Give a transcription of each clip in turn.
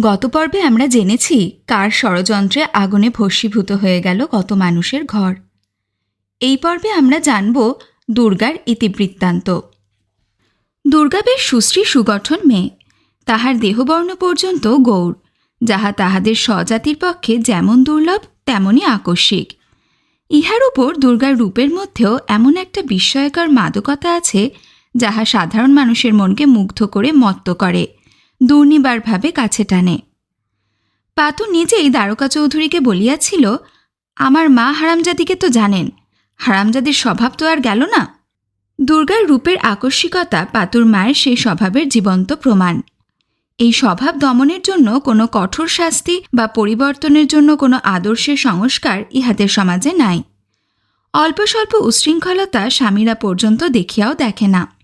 গত পর্বে আমরা জেনেছি কার ষড়যন্ত্রে আগুনে ভস্মীভূত হয়ে গেল কত মানুষের ঘর। এই পর্বে আমরা জানব দুর্গার ইতিবৃত্তান্ত। দুর্গা বেশ সুশ্রী সুগঠন মেয়ে। তাহার দেহবর্ণ পর্যন্ত গৌর যাহা তাহাদের স্বজাতির পক্ষে যেমন দুর্লভ, তেমনই আকস্মিক। ইহার উপর দুর্গার রূপের মধ্যেও এমন একটা বিস্ময়কর মাদকতা আছে, যাহা সাধারণ মানুষের মনকে মুগ্ধ করে মত্ত করে। দুর্নিবারভাবে কাছে টানে। পাতু নিজেই দ্বারকা চৌধুরীকে বলিয়াছিল, আমার মা হারামজাদিকে তো জানেন, হারামজাদির স্বভাব তো আর গেল না? দুর্গার রূপের আকস্মিকতা পাতুর মায়ের সেই স্বভাবের জীবন্ত প্রমাণ। এই স্বভাব দমনের জন্য কোনো কঠোর শাস্তি বা পরিবর্তনের জন্য কোনো আদর্শের সংস্কার ইহাদের সমাজে নাই। অল্প স্বল্প উশৃঙ্খলতা স্বামীরা পর্যন্ত দেখিয়াও দেখে না।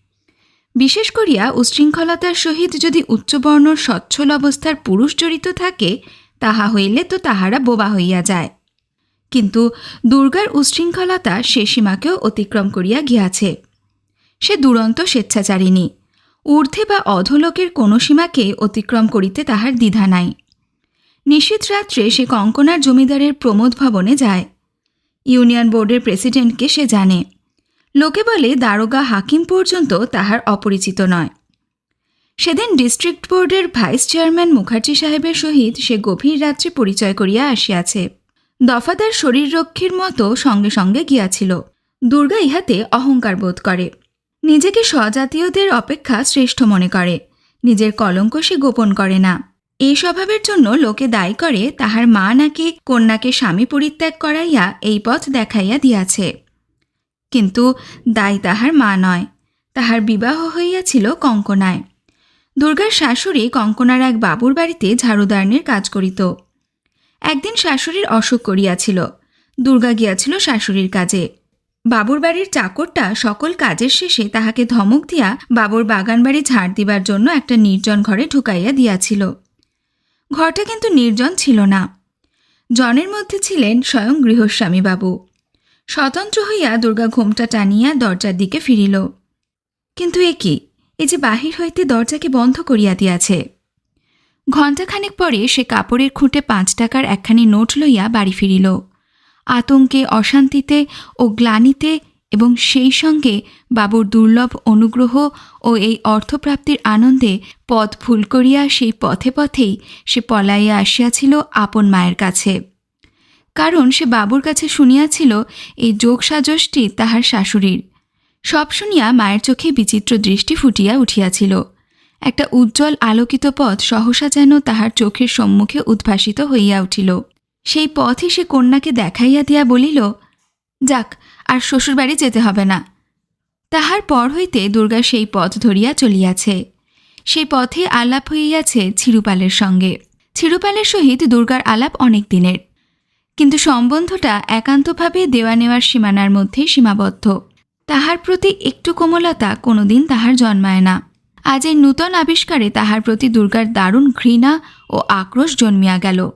বিশেষ করিয়া উশৃঙ্খলতার সহিত যদি উচ্চবর্ণ সচ্ছল অবস্থার পুরুষ জড়িত থাকে, তাহা হইলে তো তাহারা বোবা হইয়া যায়। কিন্তু দুর্গার উশৃঙ্খলতা সে সীমাকেও অতিক্রম করিয়া গিয়াছে। সে দুরন্ত স্বেচ্ছাচারিণী। ঊর্ধ্বে বা অধলোকের কোনো সীমাকে অতিক্রম করিতে তাহার দ্বিধা নাই। নিশীত রাত্রে সে কঙ্কনার জমিদারের প্রমোদ ভবনে যায়। ইউনিয়ন বোর্ডের প্রেসিডেন্টকে সে জানে। লোকে বলে দারোগা হাকিম পর্যন্ত তাহার অপরিচিত নয়। সেদিন ডিস্ট্রিক্ট বোর্ডের ভাইস চেয়ারম্যান মুখার্জি সাহেবের সহিত সে গভীর রাত্রে পরিচয় করিয়া আসিয়াছে। দফাদার শরীররক্ষীর মতো সঙ্গে সঙ্গে গিয়াছিল। দুর্গা ইহাতে অহংকার বোধ করে। নিজেকে স্বজাতীয়দের অপেক্ষা শ্রেষ্ঠ মনে করে। নিজের কলঙ্ক সে গোপন করে না। এই স্বভাবের জন্য লোকে দায়ী করে তাহার মা নাকি কন্যাকে স্বামী পরিত্যাগ করাইয়া এই পথ দেখাইয়া দিয়াছে। কিন্তু দায় তাহার মা নয়। তাহার বিবাহ হইয়াছিল কঙ্কনায়। দুর্গার শাশুড়ি কঙ্কনার এক বাবুর বাড়িতে ঝাড়ুদারনের কাজ করিত। একদিন শাশুড়ির অসুখ করিয়াছিল। দুর্গা গিয়াছিল শাশুড়ির কাজে। বাবুর বাড়ির চাকরটা সকল কাজের শেষে তাহাকে ধমক দিয়া বাবুর বাগান বাড়ি ঝাড় দিবার জন্য একটা নির্জন ঘরে ঢুকাইয়া দিয়াছিল। ঘরটা কিন্তু নির্জন ছিল না। জনের মধ্যে ছিলেন স্বয়ং গৃহস্বামী বাবু। স্বতন্ত্র হইয়া দুর্গা ঘোমটা টানিয়া দরজার দিকে ফিরিল। কিন্তু এ কি? এ যে বাহির হইতে দরজাকে বন্ধ করিয়া দিয়াছে। ঘণ্টাখানেক পরে সে কাপড়ের খুঁটে পাঁচ টাকার একখানি নোট লইয়া বাড়ি ফিরিল। আতঙ্কে, অশান্তিতে ও গ্লানিতে এবং সেই সঙ্গে বাবুর দুর্লভ অনুগ্রহ ও এই অর্থপ্রাপ্তির আনন্দে পথ ভুল করিয়া সেই পথে পথেই সে পলাইয়া আসিয়াছিল আপন মায়ের কাছে। কারণ সে বাবুর কাছে শুনিয়াছিল, এই যোগ সাজসটি তাহার শাশুড়ির। সব শুনিয়া মায়ের চোখে বিচিত্র দৃষ্টি ফুটিয়া উঠিয়াছিল। একটা উজ্জ্বল আলোকিত পথ সহসা যেন তাহার চোখের সম্মুখে উদ্ভাসিত হইয়া উঠিল। সেই পথই সে কন্যাকে দেখাইয়া দিয়া বলিল, যাক, আর শ্বশুরবাড়ি যেতে হবে না। তাহার পর হইতে দুর্গা সেই পথ ধরিয়া চলিয়াছে। সেই পথে আলাপ হইয়াছে ছিরুপালের সঙ্গে। ছিরুপালের সহিত দুর্গার আলাপ অনেক দিনের। কিন্তু সম্বন্ধটা একান্তভাবে দেওয়া নেওয়ার সীমানার মধ্যে সীমাবদ্ধ। তাহার প্রতি একটু কোমলতা কোনোদিন তাহার জন্মায় না। আজ এই নূতন আবিষ্কারে তাহার প্রতি দুর্গার দারুণ ঘৃণা ও আক্রোশ জন্মিয়া গেল।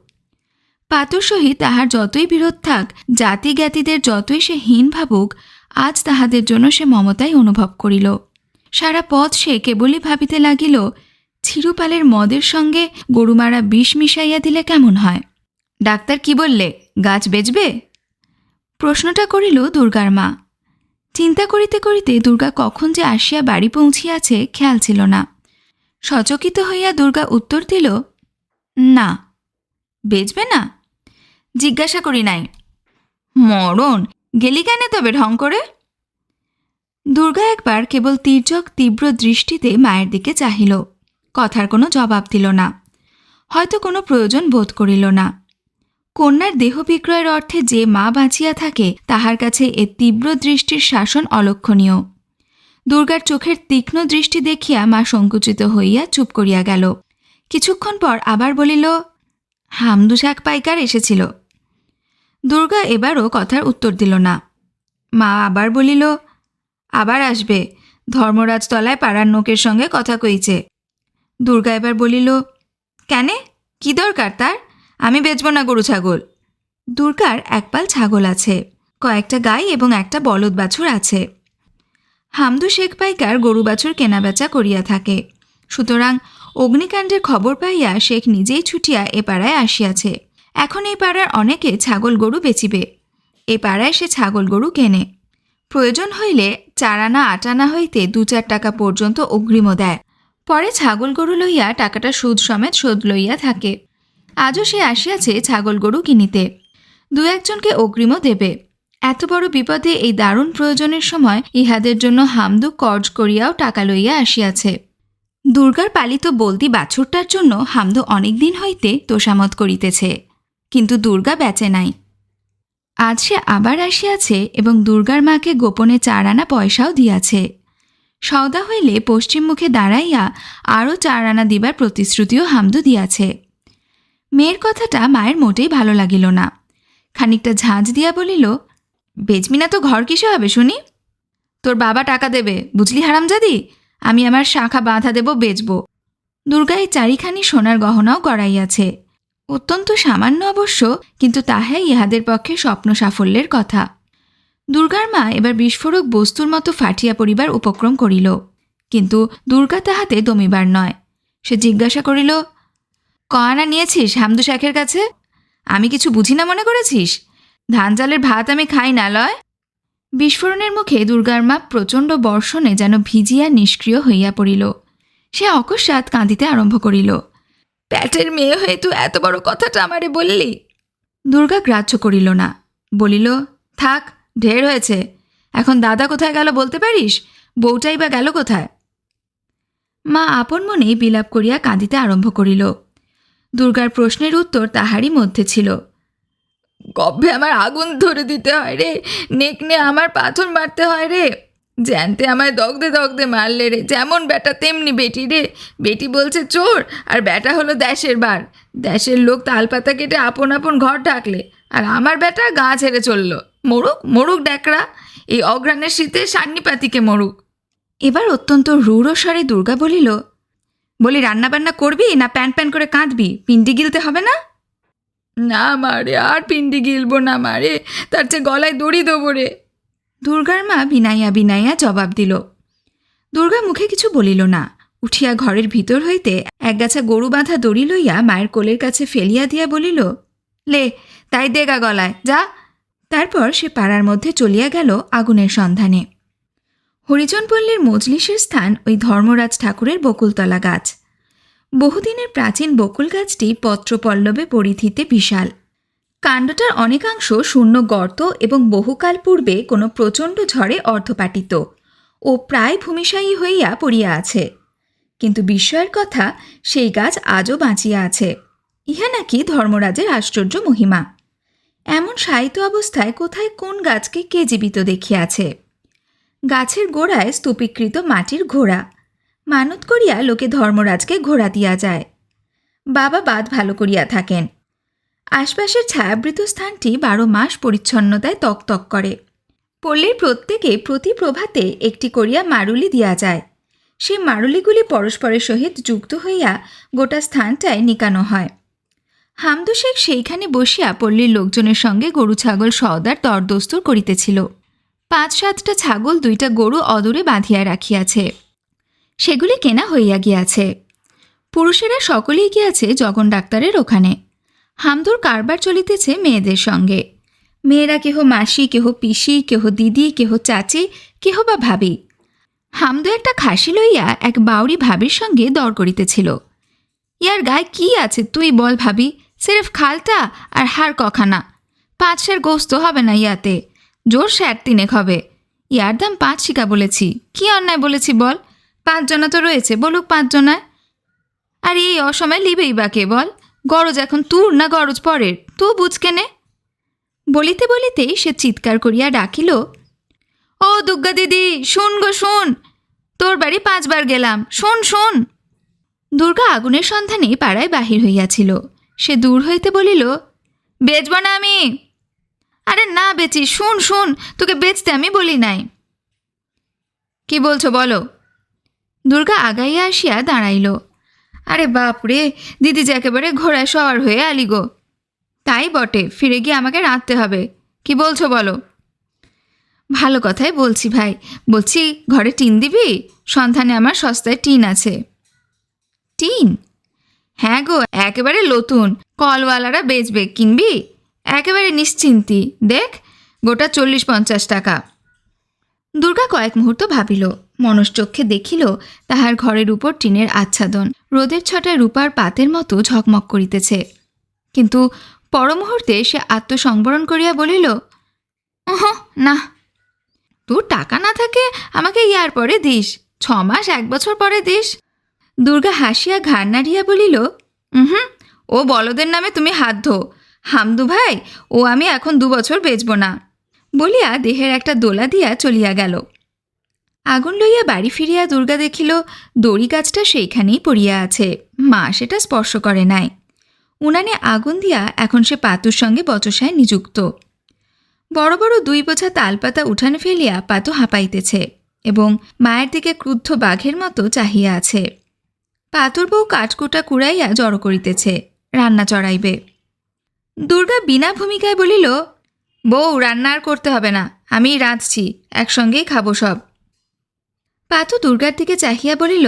পাতুর সহিত তাহার যতই বিরোধ থাক জাতি জ্ঞাতিদের যতই সে হীন ভাবুক, আজ তাহাদের জন্য সে মমতাই অনুভব করিল। সারা পথ সে কেবলই ভাবিতে লাগিল, ছিরুপালের মদের সঙ্গে গরুমারা বিষ মিশাইয়া দিলে কেমন হয়? ডাক্তার কি বললে? গাছ বেচবে? প্রশ্নটা করিল দুর্গার মা। চিন্তা করিতে করিতে দুর্গা কখন যে আসিয়া বাড়ি পৌঁছিয়াছে খেয়াল ছিল না। সচকিত হইয়া দুর্গা উত্তর দিল, না। বেচবে না? জিজ্ঞাসা করি নাই। মরণ! গেলি কেন তবে ঢং করে? দুর্গা একবার কেবল তীর্যক তীব্র দৃষ্টিতে মায়ের দিকে চাহিল। কথার কোনো জবাব দিল না। হয়তো কোনো প্রয়োজন বোধ করিল না। কন্যার দেহ বিক্রয়ের অর্থে যে মা বাঁচিয়া থাকে, তাহার কাছে এ তীব্র দৃষ্টির শাসন অলক্ষণীয়। দুর্গার চোখের তীক্ষ্ণ দৃষ্টি দেখিয়া মা সংকুচিত হইয়া চুপ করিয়া গেল। কিছুক্ষণ পর আবার বলিল হামদু শাক পাইকার এসেছিল। দুর্গা এবারও কথার উত্তর দিল না। মা আবার বলিল, আবার আসবে। ধর্মরাজ তলায় পাড়ার নোকের সঙ্গে কথা কইছে। দুর্গা এবার বলিল, কেনে? কি দরকার তার? আমি বেচব না গরু ছাগল। দুর্গার একপাল ছাগল আছে, কয়েকটা গাই এবং একটা বলদ বাছুর আছে। হামদু শেখ পাইকার গরু বাছুর কেনাবেচা করিয়া থাকে। সুতরাং অগ্নিকাণ্ডের খবর পাইয়া শেখ নিজেই ছুটিয়া এ পাড়ায় আসিয়াছে। এখন এই পাড়ার অনেকে ছাগল গরু বেচিবে। এ পাড়ায় সে ছাগল গরু কেনে। প্রয়োজন হইলে চারানা আটানা হইতে দু চার টাকা পর্যন্ত অগ্রিমও দেয়। পরে ছাগল গরু লইয়া টাকাটা সুদ সমেত শোধ লইয়া থাকে। আজও সে আসিয়াছে ছাগল গরু কিনিতে। দু একজনকে অগ্রিমও দেবে। এত বড় বিপদে এই দারুণ প্রয়োজনের সময় ইহাদের জন্য হামদু কর্জ করিয়াও টাকা লইয়া আসিয়াছে। দুর্গার পালিত বলদি বাছুরটার জন্য হামদু অনেক দিন হইতে তোষামত করিতেছে, কিন্তু দুর্গা বেচে নাই। আজ সে আবার আসিয়াছে এবং দুর্গার মাকে গোপনে চার আনা পয়সাও দিয়াছে। সওদা হইলে পশ্চিম মুখে দাঁড়াইয়া আরও চার আনা দিবার প্রতিশ্রুতিও হামদু দিয়াছে। মেয়ের কথাটা মায়ের মোটেই ভালো লাগিল না। খানিকটা ঝাঁঝ দিয়া বলিল বেচবি না তো ঘর কিসে হবে শুনি? তোর বাবা টাকা দেবে, বুঝলি হারামজাদি? আমি আমার শাখা বাঁধা দেব, বেচব। দুর্গা এই চারিখানি সোনার গহনাও গড়াইয়াছে। অত্যন্ত সামান্য অবশ্য, কিন্তু তাহাই ইহাদের পক্ষে স্বপ্ন সাফল্যের কথা। দুর্গার মা এবার বিস্ফোরক বস্তুর মতো ফাটিয়া পড়িবার উপক্রম করিল, কিন্তু দুর্গা তাহাতে দমিবার নয়। সে জিজ্ঞাসা করিল কয়ানা নিয়েছিস হামদু শেখের কাছে? আমি কিছু বুঝি না মনে করেছিস? ধান চালের ভাত আমি খাই না, লয়। বিস্ফোরণের মুখে দুর্গার মা প্রচণ্ড বর্ষণে যেন ভিজিয়া নিষ্ক্রিয় হইয়া পড়িল। সে অকস্মাৎ কাঁদিতে আরম্ভ করিল। প্যাটের মেয়ে হয়ে তুই এত বড় কথাটা আমারে বললি? দুর্গা গ্রাহ্য করিল না। বলিল, থাক, ঢের হয়েছে। এখন দাদা কোথায় গেল বলতে পারিস? বউটাই বা গেল কোথায়? মা আপন মনেই বিলাপ করিয়া কাঁদিতে আরম্ভ করিল। দুর্গার প্রশ্নের উত্তর তাহারই মধ্যে ছিল। গব্বে আমার আগুন ধরে দিতে হয় রে নেকনে আমার পাথর মারতে হয় রে। জ্যানতে আমায় দগদে দগদে মারলে রে, যেমন বেটা তেমনি বেটি রে। বেটি বলছে চোর, আর বেটা হলো দেশের বার। দেশের লোক তালপাতা কেটে আপন আপন ঘর ঢাকলে, আর আমার বেটা গা ছেড়ে চলল। মরুক মরুক ড্যাকরা এই অগ্রাণের শীতে সান্নিপাতিকে মরুক এবার অত্যন্ত রূঢ় স্বরে দুর্গা বলিল বলি রান্নাবান্না করবি না প্যান প্যান করে কাঁদবি? পিন্ডি গিলতে হবে না? না মারে আর পিন্ডি গিলবো না মারে তার চেয়ে গলায় দড়ি দেবো রে। দুর্গার মা বিনাইয়া বিনাইয়া জবাব দিল। দুর্গা মুখে কিছু বলিল না। উঠিয়া ঘরের ভিতর হইতে একগাছা গরু বাঁধা দড়ি লইয়া মায়ের কোলের কাছে ফেলিয়া দিয়া বলিল লে তাই দেগা গলায় যা। তারপর সে পাড়ার মধ্যে চলিয়া গেল আগুনের সন্ধানে। হরিজনপল্লীর মজলিসের স্থান ওই ধর্মরাজ ঠাকুরের বকুলতলা গাছ। বহুদিনের প্রাচীন বকুল গাছটি পত্রপল্লবে পরিধিতে বিশাল। কাণ্ডটার অনেকাংশ শূন্য গর্ত এবং বহুকাল পূর্বে কোনো প্রচণ্ড ঝড়ে অর্ধপাটিত ও প্রায় ভূমিশায়ী হইয়া পড়িয়া আছে। কিন্তু বিস্ময়ের কথা, সেই গাছ আজও বাঁচিয়া আছে। ইহা নাকি ধর্মরাজের আশ্চর্য মহিমা। এমন সাহিত্য অবস্থায় কোথায় কোন গাছকে কে জীবিত দেখিয়াছে? গাছের গোড়ায় স্তূপীকৃত মাটির ঘোড়া। মানত করিয়া লোকে ধর্মরাজকে ঘোড়া দিয়া যায়। বাবা বাদ ভালো করিয়া থাকেন। আশপাশের ছায়াবৃত স্থানটি বারো মাস পরিচ্ছন্নতায় তকতক করে। পল্লীর প্রত্যেকে প্রতি প্রভাতে একটি করিয়া মারুলি দিয়া যায়। সেই মারুলিগুলি পরস্পরের সহিত যুক্ত হইয়া গোটা স্থানটায় নিকানো হয়। হামদু শেখ সেইখানে বসিয়া পল্লীর লোকজনের সঙ্গে গরু ছাগল সওদার দরদস্তুর করিতেছিল। পাঁচ সাতটা ছাগল দুইটা গরু অদূরে বাঁধিয়া রাখিয়াছে। সেগুলি কেনা হইয়া গিয়াছে। পুরুষেরা সকলেই গিয়াছে জগন ডাক্তারের ওখানে। হামদুর কারবার চলিতেছে মেয়েদের সঙ্গে। মেয়েরা কেহ মাসি, কেহ পিসি, কেহ দিদি, কেহ চাচি, কেহ বা ভাবি। হামদু একটা খাসি লইয়া এক বাউরি ভাবির সঙ্গে দর করিতেছিল। ইয়ার গায়ে কি আছে তুই বল ভাবি, সিরেফ খালটা আর হার কখানা। পাঁচ সের গোস্ত হবে না ইয়াতে। জোর স্যার তিনেক হবে। ইয়ার দাম পাঁচ শিকা বলেছি। কি অন্যায় বলেছি বল? পাঁচজনা তো রয়েছে, বলুক পাঁচজনায় আর এই অসময় লিবেই বা কে বল? গরজ এখন তুর না গরজ পরের? তু বুঝ কেনে বলিতে বলিতেই সে চিৎকার করিয়া ডাকিল, ও দুর্গা দিদি, শুন গো শুন। তোর বাড়ি পাঁচবার গেলাম। শোন শোন। দুর্গা আগুনের সন্ধানে পাড়ায় বাহির হইয়াছিল। সে দূর হইতে বলিল, বেচব না আমি। আরে না বেচি, শুন শুন, তোকে বেচতে আমি বলি নাই। কি বলছো বলো? দুর্গা আগাইয়া আসিয়া দাঁড়াইল। আরে বাপ রে, দিদি যে একেবারে ঘোড়ায় সওয়ার হয়ে আলি গো। তাই বটে, ফিরে গিয়ে আমাকে রাঁধতে হবে। কি বলছো বলো? ভালো কথাই বলছি ভাই। বলছি, ঘরে টিন দিবি? সন্ধানে আমার সস্তায় টিন আছে। টিন? হ্যাঁ গো, একেবারে নতুন। কলওয়ালারা বেচবে, কিনবি? একেবারে নিশ্চিন্তি। দেখ, গোটা চল্লিশ পঞ্চাশ টাকা। দুর্গা কয়েক মুহূর্ত ভাবিল মনশ্চক্ষে দেখিল তাহার ঘরের উপর টিনের আচ্ছাদন। রোদের ছটায় রূপার পাতের মতো ঝকমক করিতেছে। কিন্তু পরমুহূর্তে সে আত্মসংবরণ করিয়া বলিল, ওহ, না। তোর টাকা না থাকে, আমাকে ইয়ার পরে দিস। ছ মাস, এক বছর পরে দিস। দুর্গা হাসিয়া ঘাড় নাড়িয়া বলিল হুম ও বলদের নামে তুমি হাত ধো। হামদু ভাই, ও আমি এখন দু বছর বেচব না। বলিয়া দেহের একটা দোলা দিয়া চলিয়া গেল। আগুন লইয়া বাড়ি ফিরিয়া দুর্গা দেখিল, দড়ি গাছটা সেইখানেই পড়িয়া আছে। মা সেটা স্পর্শ করে নাই। উনানে আগুন দিয়া এখন সে পাতুর সঙ্গে বচসায় নিযুক্ত। বড় বড় দুই বোঝা তালপাতা উঠানে ফেলিয়া পাতু হাঁপাইতেছে এবং মায়ের দিকে ক্রুদ্ধ বাঘের মতো চাহিয়া আছে। পাতুর বউ কাঠকুটা কুড়াইয়া জড়ো করিতেছে, রান্না চড়াইবে। দুর্গা বিনা ভূমিকায় বলিল, বউ, রান্না আর করতে হবে না আমি রাঁধছি, একসঙ্গেই খাব সব। পাতু দুর্গার দিকে চাহিয়া বলিল,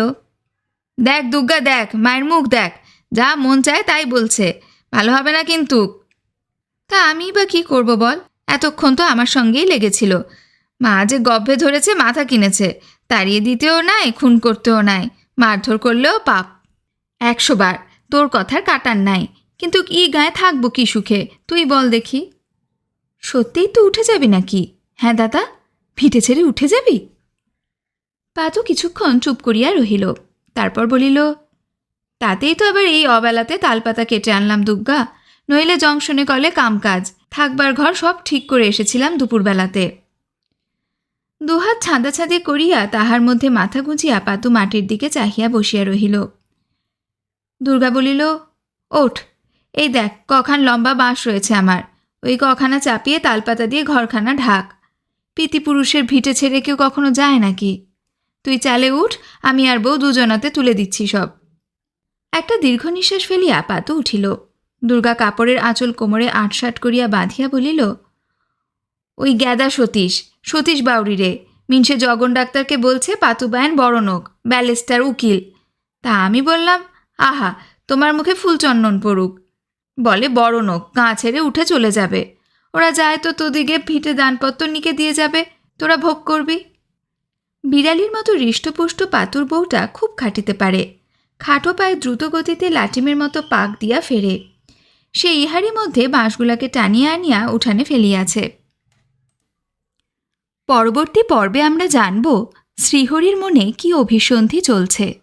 দেখ দুর্গা, দেখ, মায়ের মুখ দেখ, যা মন চায় তাই বলছে, ভালো হবে না কিন্তু। তা আমি বা কি করব বল, এতক্ষণ তো আমার সঙ্গেই লেগেছিল। মা যে গব্বে ধরেছে, মাথা কিনেছে, তাড়িয়ে দিতেও নাই, খুন করতেও নাই, মারধর করলেও পাপ। একশো বার, তোর কথার কাটার নাই কিন্তু ই গায়ে থাকব কি সুখে? তুই বল দেখি। সত্যিই তো উঠে যাবি নাকি? হ্যাঁ দাদা, ভিটে ছেড়ে উঠে যাবি? পাতু কিছুক্ষণ চুপ করিয়া রহিল। তারপর বলিল, তাতেই তো আবার এই অবেলাতে তালপাতা কেটে আনলাম দুগ্গা। নইলে জংশনে কলে কামকাজ। থাকবার ঘর সব ঠিক করে এসেছিলাম দুপুরবেলাতে। দুহাত ছাঁদাছাঁদি করিয়া তাহার মধ্যে মাথা গুঁজিয়া পাতু মাটির দিকে চাহিয়া বসিয়া রহিল। দুর্গা বলিল, ওঠ এই দেখ, কখান লম্বা বাঁশ রয়েছে আমার। ওই কখানা চাপিয়ে তালপাতা দিয়ে ঘরখানা ঢাক। পিতিপুরুষের ভিটে ছেড়ে কেউ কখনো যায় নাকি? তুই চালে উঠ, আমি আর বউ দুজনাতে তুলে দিচ্ছি সব। একটা দীর্ঘ নিঃশ্বাস ফেলিয়া পাতু উঠিল। দুর্গা কাপড়ের আঁচল কোমরে আটসাট করিয়া বাঁধিয়া বলিল, ওই গ্যাদা সতীশ সতীশ বাউরি রে। মিনসে জগন ডাক্তারকে বলছে পাতুবায়ন বড়নোক ব্যালেস্টার উকিল। তা আমি বললাম, আহা, তোমার মুখে ফুলচন্দন পড়ুক। বলে বড়নোক গাঁ ছেড়ে উঠে চলে যাবে। ওরা যায় তো তোদিকে ভিটে দানপত্র নিকে দিয়ে যাবে। তোরা ভোগ করবি? বিড়ালির মতো হৃষ্টপুষ্ট পাতুর বউটা খুব খাটিতে পারে। খাটো পায়ে দ্রুত গতিতে লাটিমের মতো পাক দিয়া ফেরে। সে ইহারই মধ্যে বাঁশগুলাকে টানিয়া আনিয়া উঠানে ফেলিয়াছে। পরবর্তী পর্বে আমরা জানব শ্রীহরির মনে কি অভিসন্ধি চলছে।